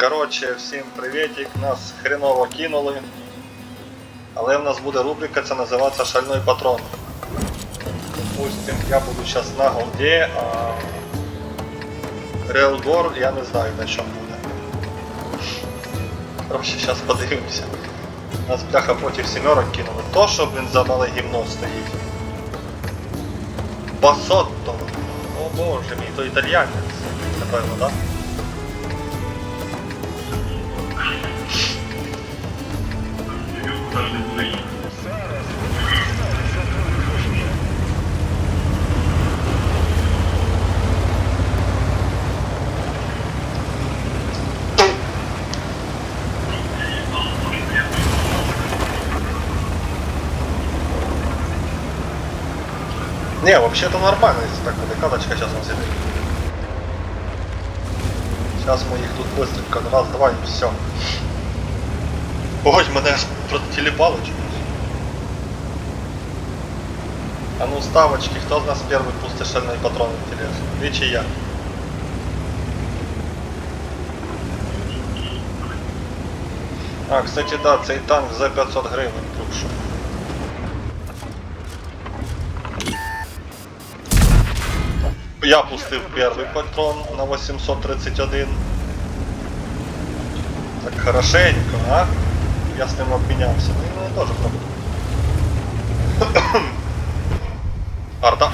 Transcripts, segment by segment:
Коротше, всім приветик, нас хреново кинули. Але в нас буде рубрика, це називається Шальной патрон. Допустим, я буду зараз на голді, а Реалгор я не знаю на чому буде. Короче, зараз подивимося. Нас бляха проти сімерок кинули. То, що, блін, за мале гімно стоїть. Басотто. О боже мій, то італіянець. Напевно, так? Да? Не, вообще-то нормально, если так вот каточка сейчас он сидит. Сейчас мы их тут быстренько раз, два и все. Ой, мене аж протиліпало чомусь. А ну ставочки, хто з нас перший пустить шальний патрон інтересно? Ви чи я? А, кстати, да, цей танк за 500 гривень тут Я пустив перший патрон на 831. Так хорошенько, а? Я з ним обмінявся. Ну, і мене теж пробив. Арта.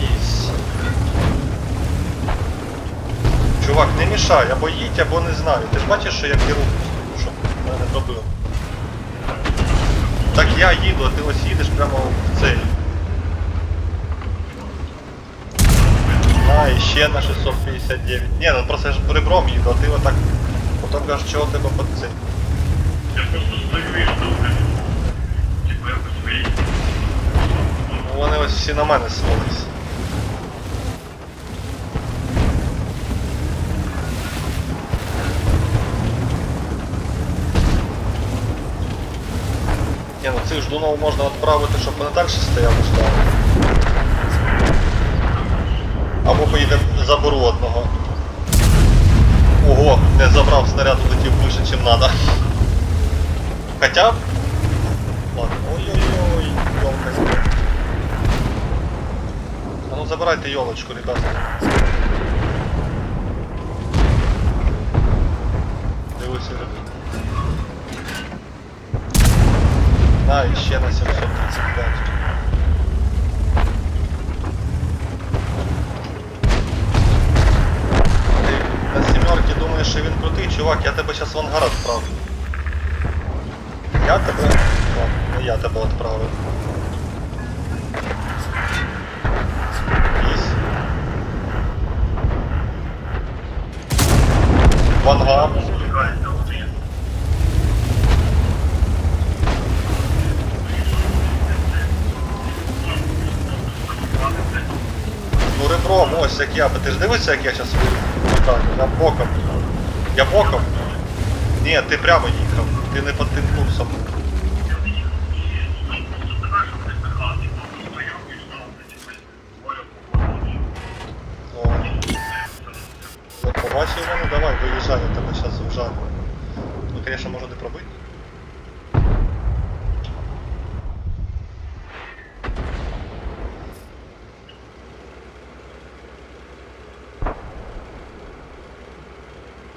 Їсть. Чувак, не мішай, або їдь, або не знаю. Ти ж бачиш, що я керую, щоб мене не пробив. Так я їду, а ти ось їдеш прямо в цей. А, і ще на 659. Ні, ну просто я ж ребром їду, а ти отак. Потім кажеш, чого тебе під цей. Я просто. Типу якось вийти. Ну, Вони ось всі на мене свалились. Ні, ну цих ждунов можна відправити, щоб вони далі стояли ждали. Або поїде заберу одного. Ого, не забрав снаряд, улетів вище, чим надо. Хоча. Ладно, ой-ой-ой, ёлка А ну забирайте елочку, ребята. Дивися. На, і ще на 735. Ти на сімерки думаєш, що він крутий, чувак, я тебе зараз в ангар відправлю. Я тебе... Ладно, не я тебе відправив. Есть. В ребром, як я. Ти ж дивишся, як я зараз так, я боком. Я боком. Ні, ти прямо їхав. Ти не під тим курсом. О. От побачив мене, давай, виїжджай, я тебе зараз вжаю. Ну, конечно, може не пробити.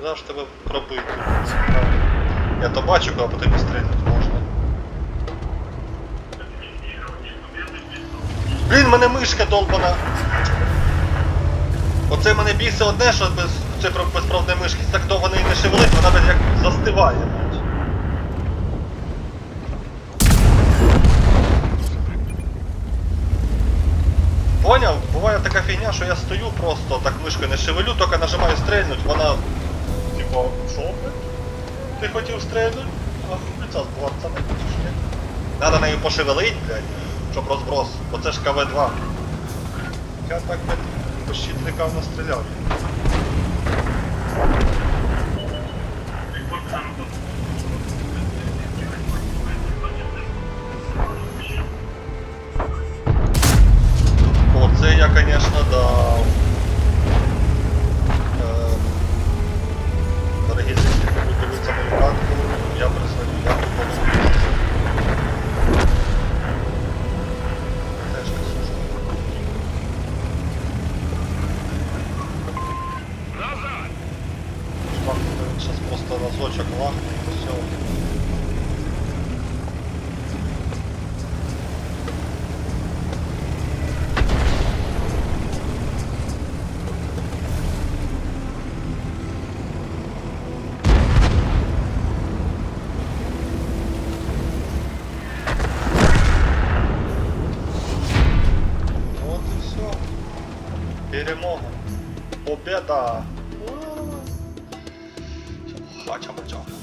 Куда ж тебе пробити? Я то бачу, а по тобі стрільнути можна. Блін, мене мишка долбана. Оце мене бісить одне, що без, це безправної мишки так довго неї не шевелить, вона десь як застиває. Поняв? Буває така фігня, що я стою просто, так мишкою не шевелю, тільки нажимаю стрельнуть, вона. Типа, що? Ти хотів стрельнуть? А хуйця з борца не ні? Надо нею пошевелить, блядь, щоб розброс, бо це ж КВ-2. Я так блядь, по щитникам настріляв. Оце я, конечно, дав. Дивитися мою катку, я призвоню, я тут подумаю. Теж не служу. Назад! Чувак, зараз просто разочок лахне і все. Перемога. Победа. Хача-мача.